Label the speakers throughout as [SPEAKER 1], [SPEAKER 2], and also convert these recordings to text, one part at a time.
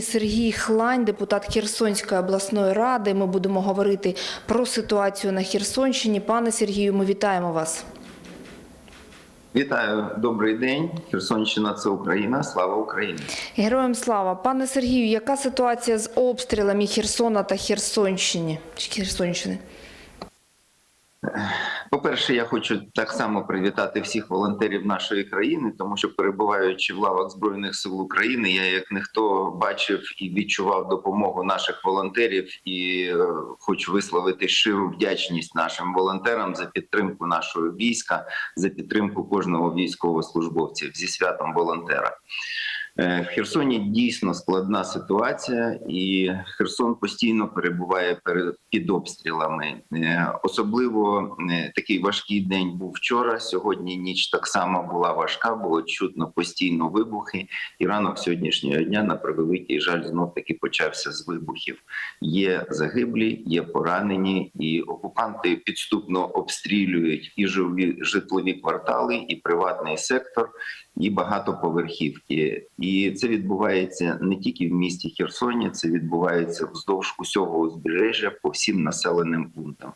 [SPEAKER 1] Сергій Хлань, депутат Херсонської обласної ради. Ми будемо говорити про ситуацію на Херсонщині. Пане Сергію, ми вітаємо вас.
[SPEAKER 2] Вітаю, добрий день. Херсонщина це Україна. Слава Україні.
[SPEAKER 1] Героям слава. Пане Сергію, яка ситуація з обстрілами Херсона та Херсонщини? Чи Херсонщини?
[SPEAKER 2] По-перше, я хочу так само привітати всіх волонтерів нашої країни, тому що перебуваючи в лавах збройних сил України, я як ніхто бачив і відчував допомогу наших волонтерів, і е, хочу висловити щиру вдячність нашим волонтерам за підтримку нашого війська, за підтримку кожного військовослужбовця зі святом волонтера. Е, В Херсоні дійсно складна ситуація, і Херсон постійно перебуває під обстрілами. Е, Особливо е, такий важкий день був вчора. Сьогодні ніч так само була важка, було чутно постійно вибухи. І ранок сьогоднішнього дня на превеликий жаль знов таки почався з вибухів. Є загиблі, є поранені, і окупанти підступно обстрілюють і житлові квартали, і приватний сектор і багатоповерхівки. І це відбувається не тільки в місті Херсоні, це відбувається вздовж усього узбережжя по всім населеним пунктам.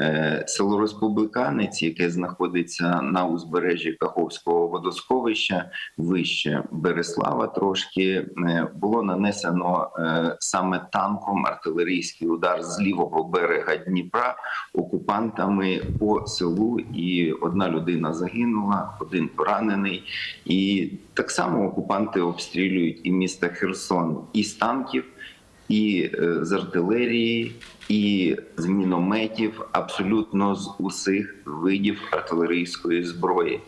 [SPEAKER 2] Е, Село Республіканець, яке знаходиться на узбережжі Каховського водосховища, вище Береслава, трошки е, було нанесено е, саме танком артилерійський удар з лівого берега Дніпра окупантами по селу. І одна людина загинула, один поранений. І так само окупанти обстрілюють і місто Херсон і з танків, і е, з артилерії, і з мінометів, абсолютно з усіх видів артилерійської зброї.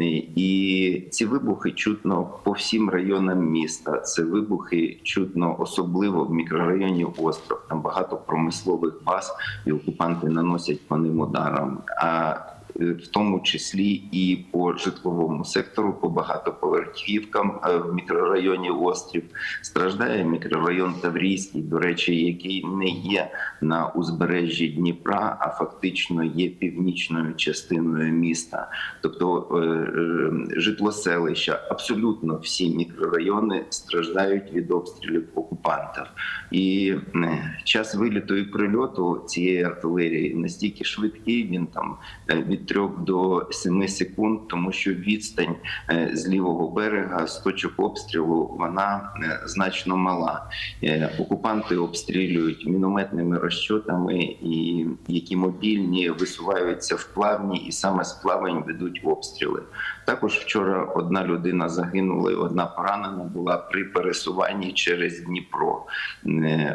[SPEAKER 2] І- І ці вибухи чутно по всім районам міста. Це вибухи чутно особливо в мікрорайоні Остров. Там багато промислових баз, і окупанти наносять по ним ударом. А е, в тому числі і по житловому сектору, по багатоповерхівкам е, в мікрорайоні Острів страждає мікрорайон Таврійський, до речі, який не є на узбережжі Дніпра, а фактично є північною частиною міста. Тобто е, е, житлоселища, абсолютно всі мікрорайони страждають від обстрілів окупантів. І е, час виліту і прильоту цієї артилерії настільки швидкий, він там е, від 3 до 7 секунд, тому що відстань е, з лівого берега з точок обстрілу вона е, значно мала. Е, Окупанти обстрілюють мінометними розчотами, і які мобільні висуваються в плавні, і саме з плавень ведуть обстріли. Також вчора одна людина загинула, і одна поранена була при пересуванні через Дніпро.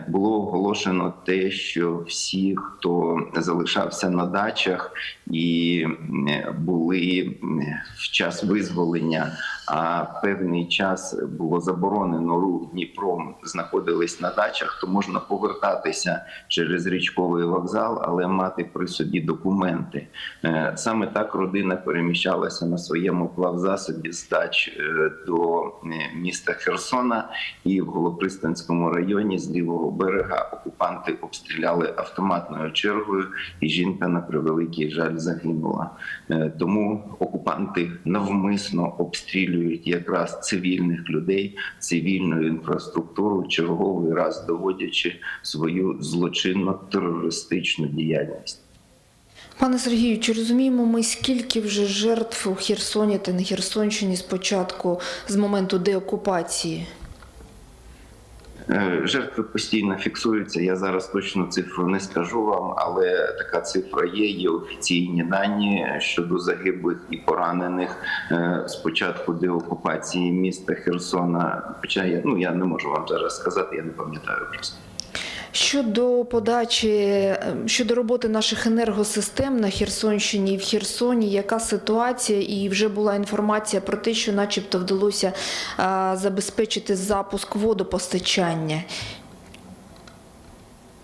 [SPEAKER 2] Було оголошено те, що всі, хто залишався на дачах і е, були в час визволення, певний час було заборонено рух Дніпром, знаходились на дачах, то можна повертатися через річковий вокзал, але мати при собі документи. Е, Саме так родина переміщалася на своєму плавзасобі з дач е, до е, міста Херсона, і в Голопристанському районі з лівого берега окупанти обстріляли автоматною чергою, і жінка на превеликий жаль загинула. Тому окупанти навмисно обстрілюють якраз цивільних людей, цивільну інфраструктуру, черговий раз доводячи свою злочинно терористичну діяльність.
[SPEAKER 1] Пане Сергію, чи розуміємо ми, скільки вже жертв у Херсоні та на Херсонщині спочатку з моменту деокупації?
[SPEAKER 2] Е, Жертви постійно фіксуються. Я зараз точно цифру не скажу вам, але така цифра є. Є офіційні дані щодо загиблих і поранених е, з початку деокупації міста Херсона. Хоча я ну я не можу вам зараз сказати, я не пам'ятаю просто.
[SPEAKER 1] Щодо подачі, е, щодо роботи наших енергосистем на Херсонщині і в Херсоні, яка ситуація? І вже була інформація про те, що начебто вдалося забезпечити запуск водопостачання.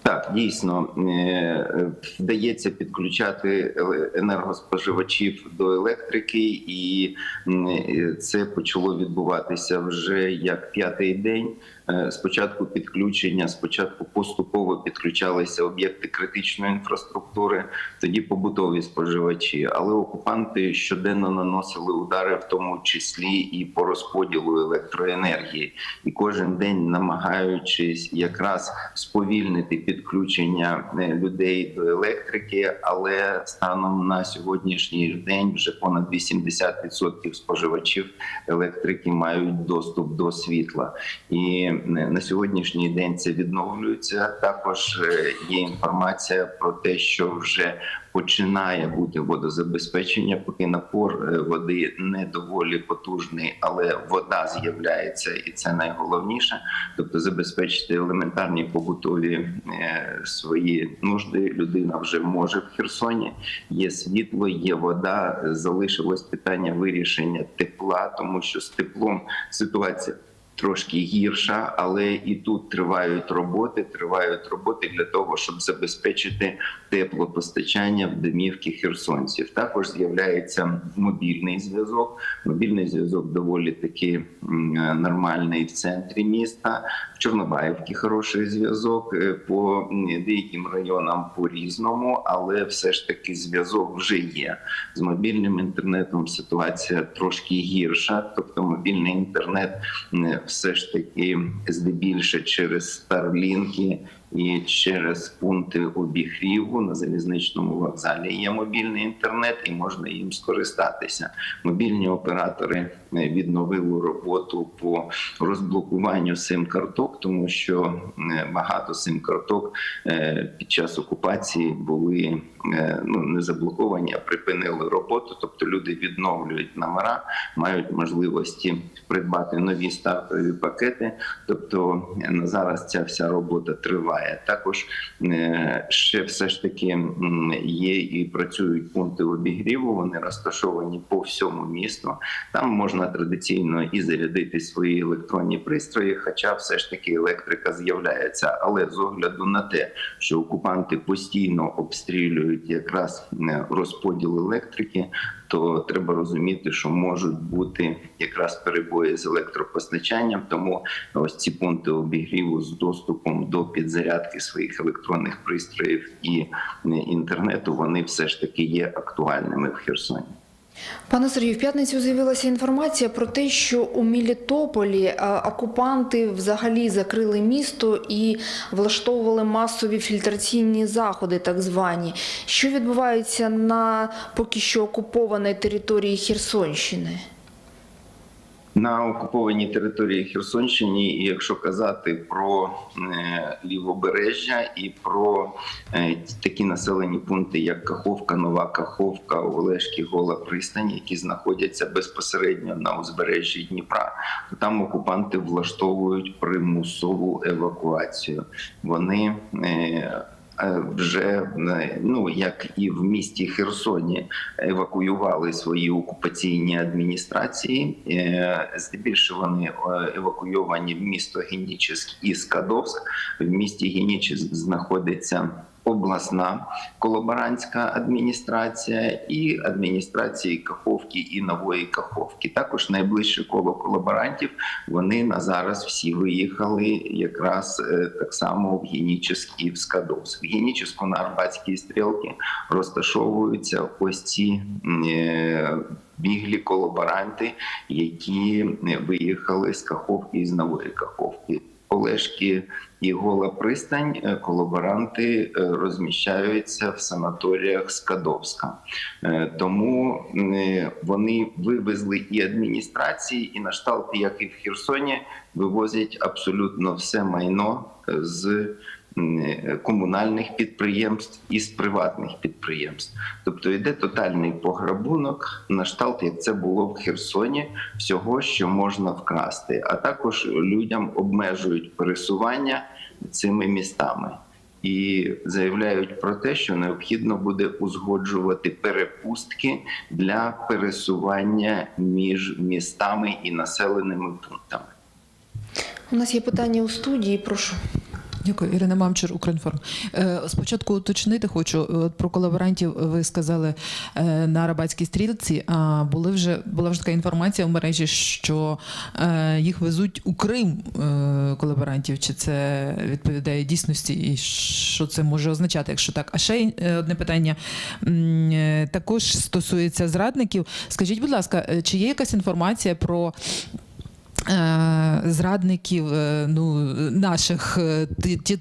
[SPEAKER 2] Так, дійсно е, вдається підключати енергоспоживачів до електрики, і е, це почало відбуватися вже як п'ятий день. Е, спочатку підключення, спочатку поступово підключалися об'єкти критичної інфраструктури, тоді побутові споживачі. Але окупанти щоденно наносили удари, в тому числі і по розподілу електроенергії, і кожен день намагаючись якраз сповільнити підключення е, людей до електрики, але станом на сьогоднішній день вже понад 80% споживачів електрики мають доступ до світла. І на сьогоднішній день це відновлюється. Також е, є інформація про те, що вже починає бути водозабезпечення, поки напор е, води не доволі потужний, але вода з'являється, і це найголовніше. Тобто забезпечити елементарні побутові е, свої нужди. Людина вже може в Херсоні. Є світло, є вода. Залишилось питання вирішення тепла, тому що з теплом ситуація. Трошки гірша, але і тут тривають роботи. Тривають роботи для того, щоб забезпечити теплопостачання в домівки херсонців. Також з'являється мобільний зв'язок. Мобільний зв'язок доволі таки нормальний в центрі міста. В Чорнобаївці хороший зв'язок е, по деяким районам по різному, але все ж таки зв'язок вже є. З мобільним інтернетом ситуація трошки гірша, тобто мобільний інтернет все ж таки здебільше через старлінки і через пункти обігріву на залізничному вокзалі є мобільний інтернет, і можна їм скористатися. Мобільні оператори е, відновили роботу по розблокуванню сим-карток, тому що е, багато сим-карток е, під час окупації були ну не заблоковані, а припинили роботу. Тобто люди відновлюють номера, мають можливості придбати нові стартові пакети. Тобто на зараз ця вся робота триває. Також е, ще все ж таки є і працюють пункти обігріву. Вони розташовані по всьому місту. Там можна традиційно і зарядити свої електронні пристрої, хоча все ж таки електрика з'являється. Але з огляду на те, що окупанти постійно обстрілюють якраз розподіл електрики, то треба розуміти, що можуть бути якраз перебої з електропостачанням. Тому ось ці пункти обігріву з доступом до підзарядки своїх електронних пристроїв і е, інтернету вони все ж таки є актуальними в Херсоні.
[SPEAKER 1] Пане Сергію, в п'ятницю з'явилася інформація про те, що у Мелітополі а, окупанти взагалі закрили місто і влаштовували масові фільтраційні заходи, так звані. Що відбувається на поки що окупованій території Херсонщини?
[SPEAKER 2] На окупованій території Херсонщині, і якщо казати про е, лівобережжя і про е, такі населені пункти, як Каховка, Нова Каховка, Олешки, Гола Пристань, які знаходяться безпосередньо на узбережжі Дніпра, то там окупанти влаштовують примусову евакуацію. Вони е, вже е, ну як і в місті Херсоні евакуювали свої окупаційні адміністрації. Е, Здебільшого вони е, евакуйовані в місто Генічеськ і Скадовськ. В місті Генічеськ знаходиться. Обласна колаборантська адміністрація і адміністрації Каховки і Нової Каховки. Також найближче коло колаборантів вони на зараз всі виїхали якраз е, так само в Генічеськ і в Скадовськ. На Арбатській стрілці розташовуються ось ці е, біглі колаборанти, які е, виїхали з Каховки і з Нової Каховки. Олешки і Гола Пристань е, колаборанти е, розміщаються в санаторіях Скадовська. Е, Тому вони вивезли і адміністрації, і на шталті, як і в Херсоні, вивозять абсолютно все майно з комунальних підприємств і з приватних підприємств. Тобто йде тотальний пограбунок на шталт, як це було в Херсоні, всього, що можна вкрасти, а також людям обмежують пересування цими містами. І заявляють про те, що необхідно буде узгоджувати перепустки для пересування між містами і населеними пунктами.
[SPEAKER 1] У нас є питання у студії. Прошу.
[SPEAKER 3] Дякую, Ірина Мамчур, Укрінформ. Е, Спочатку уточнити хочу от про колаборантів. Ви сказали е, на Арабатській стрілці. А були вже була вже така інформація в мережі, що е, їх везуть у Крим колаборантів. Чи це відповідає дійсності, і що це може означати, якщо так? А ще одне питання також стосується зрадників. Скажіть, будь ласка, чи є якась інформація про Зрадників е, ну наших е,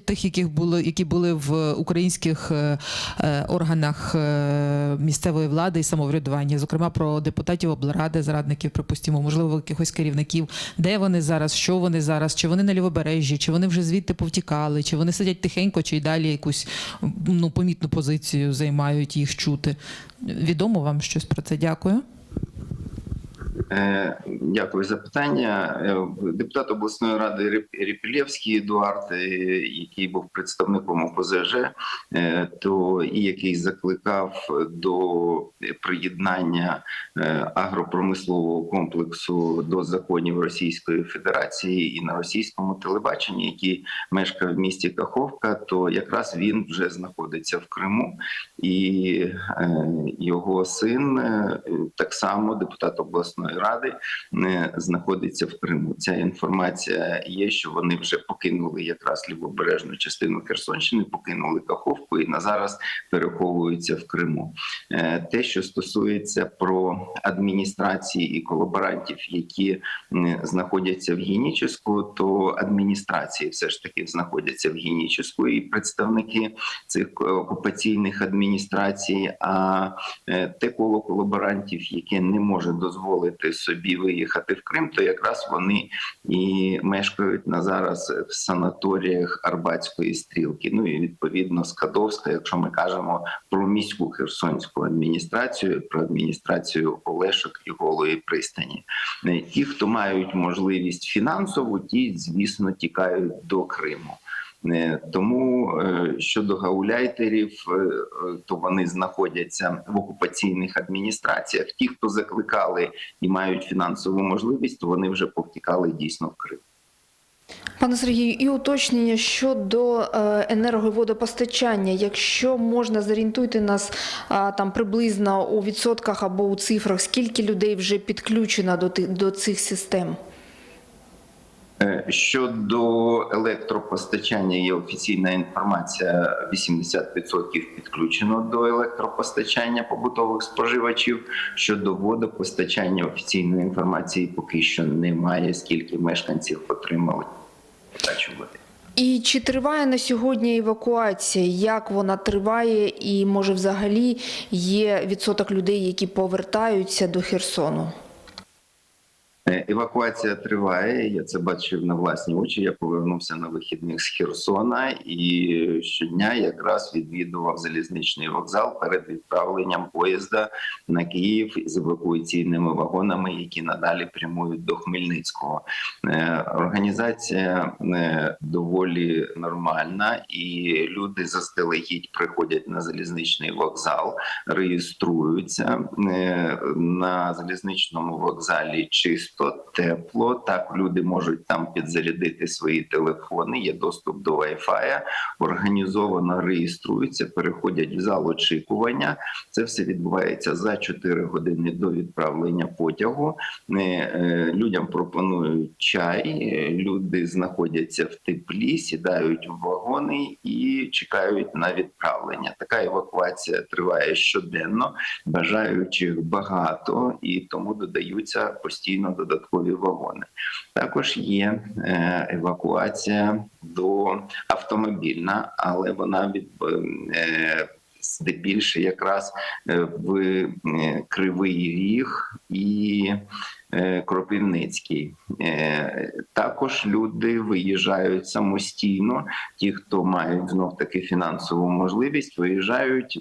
[SPEAKER 3] тих, яких були, які були в українських е, е, органах е, місцевої влади і самоврядування, зокрема про депутатів облради, зрадників, припустимо, можливо, якихось керівників, де вони зараз, що вони зараз, чи вони на лівобережжі, чи вони вже звідти повтікали, чи вони сидять тихенько, чи й далі якусь ну помітну позицію займають їх чути. Відомо вам щось про це? Дякую.
[SPEAKER 2] Е, Дякую за питання. Е, Депутат обласної ради Ріп- Ріпілєвський Едуард, е, який був представником ОПЗЖ, то і який закликав до приєднання агропромислового комплексу до законів Російської Федерації і на російському телебаченні, який мешкає в місті Каховка, то якраз він вже знаходиться в Криму, і його син так само депутат обласної ради е, знаходиться в Криму. Ця інформація є, що вони вже покинули якраз лівобережну частину Херсонщини, покинули Каховку і на зараз переховуються в Криму. Е, Те, що стосується про адміністрації і колаборантів, які м, знаходяться в Геніческу, то адміністрації все ж таки знаходяться в Геніческу, і представники цих е, окупаційних адміністрацій. А е, те коло колаборантів, яке не може дозволити собі виїхати в Крим, то якраз вони і мешкають на зараз в санаторіях Арбатської стрілки. Ну і відповідно Скадовська, якщо ми кажемо про міську херсонську адміністрацію, про адміністрацію Олешок і Голої пристані. Е, Ті, хто мають можливість фінансову, ті, звісно, тікають до Криму. Е, Тому е, щодо гауляйтерів, е, то вони знаходяться в окупаційних адміністраціях. Ті, хто закликали і мають фінансову можливість, то вони вже повтікали дійсно в Крим.
[SPEAKER 1] Пане Сергію, і уточнення щодо енерговодопостачання. Якщо можна, зорієнтуйте нас там приблизно у відсотках або у цифрах, скільки людей вже підключено до цих систем?
[SPEAKER 2] Е, Щодо електропостачання є офіційна інформація: 80% підключено до електропостачання побутових споживачів. Щодо водопостачання офіційної інформації поки що немає, скільки мешканців отримали подачу води.
[SPEAKER 1] І чи триває на сьогодні евакуація? Як вона триває? І може взагалі є відсоток людей, які повертаються до Херсону?
[SPEAKER 2] Е, Евакуація триває. Я це бачив на власні очі. Я повернувся на вихідних з Херсона і щодня якраз відвідував залізничний вокзал перед відправленням поїзда на Київ з евакуаційними вагонами, які надалі прямують до Хмельницького. Е, Організація е, доволі нормальна, і люди заздалегідь приходять на залізничний вокзал, реєструються на залізничному вокзалі. Чисто тепло. Так люди можуть там підзарядити свої телефони. Є доступ до Wi-Fi, організовано реєструються, переходять в зал очікування. Це все відбувається за 4 години до відправлення потягу. Е, е, Людям пропонують чай. е, Люди знаходяться в теплі, сідають в вагони і чекають на відправлення. Така евакуація триває щоденно. Бажаючих багато і тому додаються постійно додаткові вагони. Також є е, евакуація до автомобільна, але вона від е, здебільше якраз е, в Кривий Ріг і е, Кропивницький. Е, Також люди виїжджають самостійно. Ті, хто мають знов таки фінансову можливість, виїжджають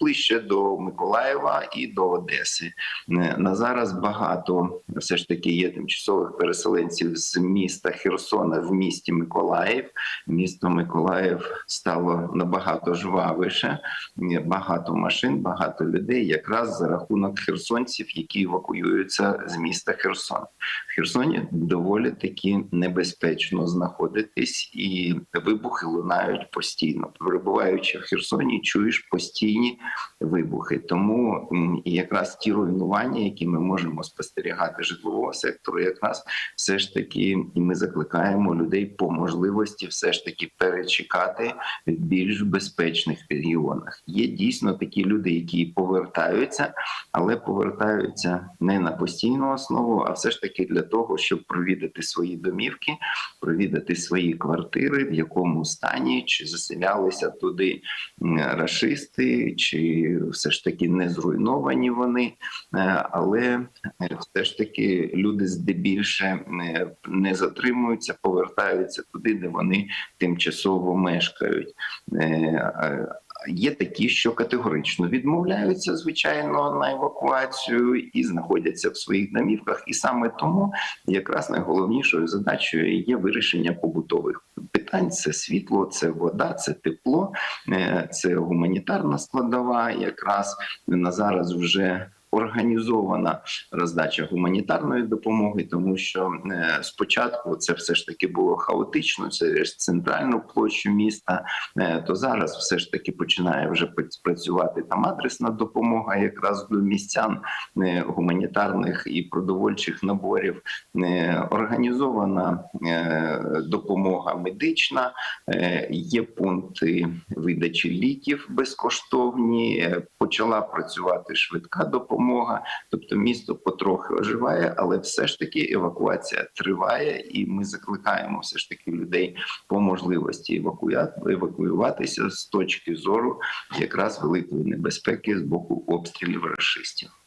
[SPEAKER 2] ближче до Миколаєва і до Одеси. Е, На зараз багато все ж таки є тимчасових переселенців з міста Херсона в місті Миколаїв. Місто Миколаїв стало набагато жвавіше, багато машин, багато людей, якраз за рахунок херсонців, які евакуюються з міста Херсон. В Херсоні доволі таки небезпечно знаходитись, і вибухи лунають постійно. Перебуваючи в Херсоні, чуєш постійні вибухи. Тому якраз ті руйнування, які ми можемо спостерігати житлового сектору, якраз все ж таки, і ми закликаємо людей по можливості все ж таки перечекати в більш безпечних регіонах. Є дійсно такі люди, які повертаються, але повертаються не на постійну основу, а все ж таки для того, щоб провідати свої домівки, провідати свої квартири, в якому стані чи заселялися туди м, рашисти, чи все ж таки не зруйновані вони. Е, Але е, все ж таки люди здебільше е, не затримуються, повертаються туди, де вони тимчасово мешкають. Є такі, що категорично відмовляються, звичайно, на евакуацію і знаходяться в своїх домівках. І саме тому якраз найголовнішою задачею є вирішення побутових питань: це світло, це вода, це тепло, е, це гуманітарна складова. Якраз на зараз вже організована роздача гуманітарної допомоги, тому що е, спочатку це все ж таки було хаотично через центральну площу міста. Е, то зараз все ж таки починає вже працювати там адресна допомога, якраз до містян е, гуманітарних і продовольчих наборів. Організована допомога медична, є пункти видачі ліків безкоштовні. Почала працювати швидка допомога. Тобто місто потрохи оживає, але все ж таки евакуація триває, і ми закликаємо все ж таки людей по можливості евакуя- евакуюватися з точки зору якраз великої небезпеки з боку обстрілів рашистів.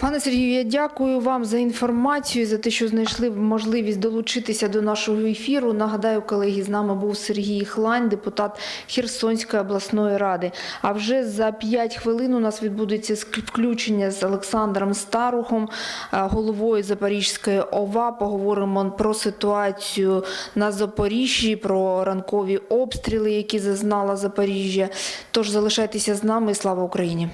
[SPEAKER 1] Пане Сергію, я дякую вам за інформацію, за те, що знайшли можливість долучитися до нашого ефіру. Нагадаю, колеги, з нами був Сергій Хлань, депутат Херсонської обласної ради. А вже за 5 хвилин у нас відбудеться включення з Олександром Старухом, е, головою Запорізької ОВА. Поговоримо про ситуацію на Запоріжжі, про ранкові обстріли, які зазнала Запоріжжя. Тож залишайтеся з нами. Слава Україні!